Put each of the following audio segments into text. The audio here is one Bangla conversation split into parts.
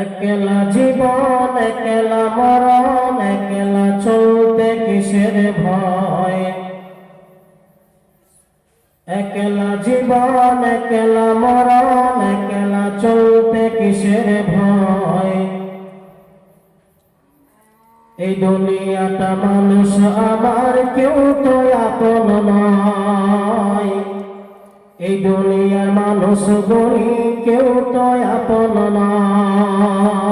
একলা জীবন, একলা মরণ, একলা চলতে কিসের ভয়? একলা জীবন, একলা মরণ, একলা চলতে কিসের ভয়? এই দুনিয়াটা মানুষ আমার কেউ তো আপন নয়। এই দুনিয়ার মানুষ গরি কেউ তো আপন নয়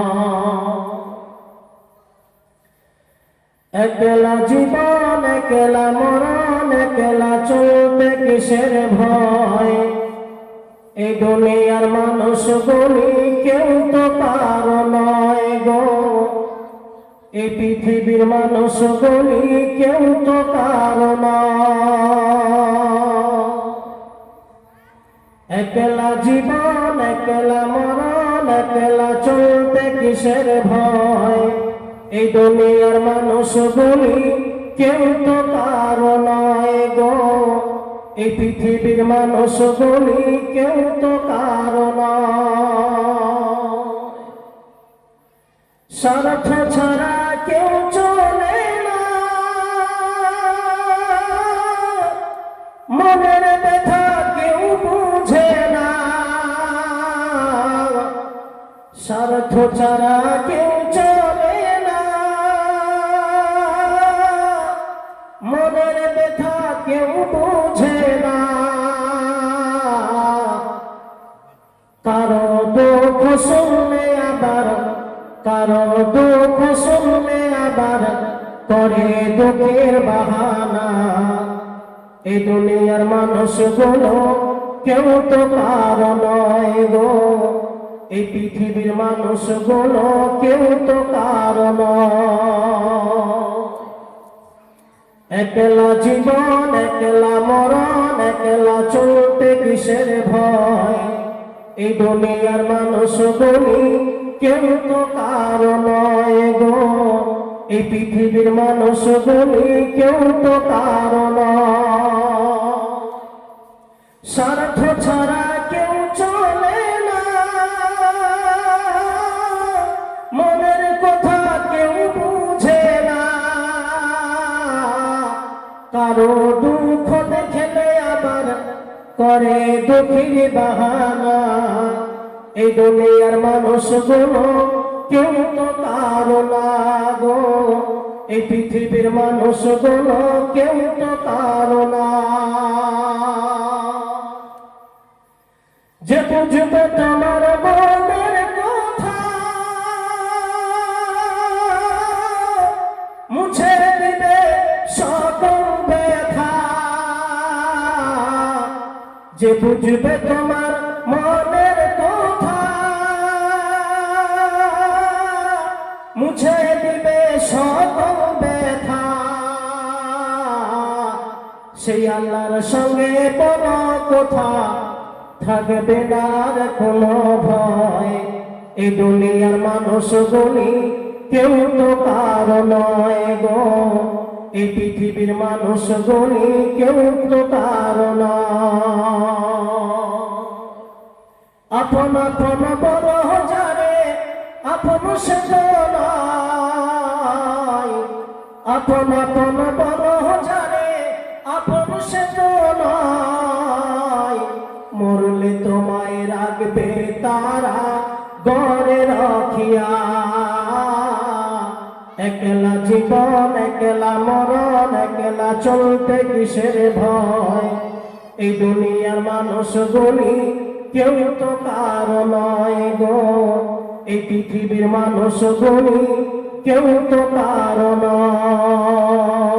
একলা জীবন একলা মরণ একলা চলতে কিসের ভয়? এই দুনিয়ার মানুষ গরি কেউ তো পার নয় গো। এই পৃথিবীর মানুষ গলি কেউ তো কারণ একলা জীবন, একলা মরণ, একলা চলতে কিসের ভয়? এই দুনিয়ার মানুষ গলি কেউ তো কারণ গো। এই পৃথিবীর মানুষ গলি কেউ তো কারণ স্বার্থ ছাড়া কেউ চলে স্বার্থ ছাড়া কেউ চলে না মনের ব্যথা কেউ বুঝে না কারও দুঃখ শুনলে আবার কারও দুঃখ শুনলে আবার করে দুঃখের বাহানা এই দুনিয়ার মানুষগুলো কেউ তো কারও নয় গো। এই পৃথিবীর মানুষগুলো কেউ তো কারও নয়। একলা জীবন, একলা মরণ, একলা চলতে কিসের ভয়? এই দুনিয়ার মানুষ বলি কেউ তো কারও নয় গো। এই পৃথিবীর মানুষ বলি কেউ তো কারও নয়। স্বার্থ ছাড়া কারও দুঃখ দেখলে আবার করে দুঃখীর বাহানা। এই দুনিয়ার মানুষগুলো কেউ তো কারও গো। এই পৃথিবীর মানুষ মানুষগুলো কেউ তো কারও না। যে বুঝবে যে বুঝবে তোমার মনের কথা, মুছে দিবে সকল ব্যথা। সেই আল্লাহর সঙ্গে বড় কথা থাকবে না কোনো ভয়। এই দুনিয়ার মানুষ বলি কেউ তো কারও নয় গো। এই পৃথিবীর মানুষ বলি কেউ তো কারও নয়। আপন আপন বড় যারে আপন সে আপন আপন বড় যারে আপন সে মরলে তোমায় রাখবে তারা গড়ে রাখিয়া। একলা জীবন, একলা মরণ, একলা চলতে কিসের ভয়? এই দুনিয়ার মানুষগুলি কেউ তো কারও নয় গো। এই পৃথিবীর মানুষগুলি কেউ তো কারও নয়।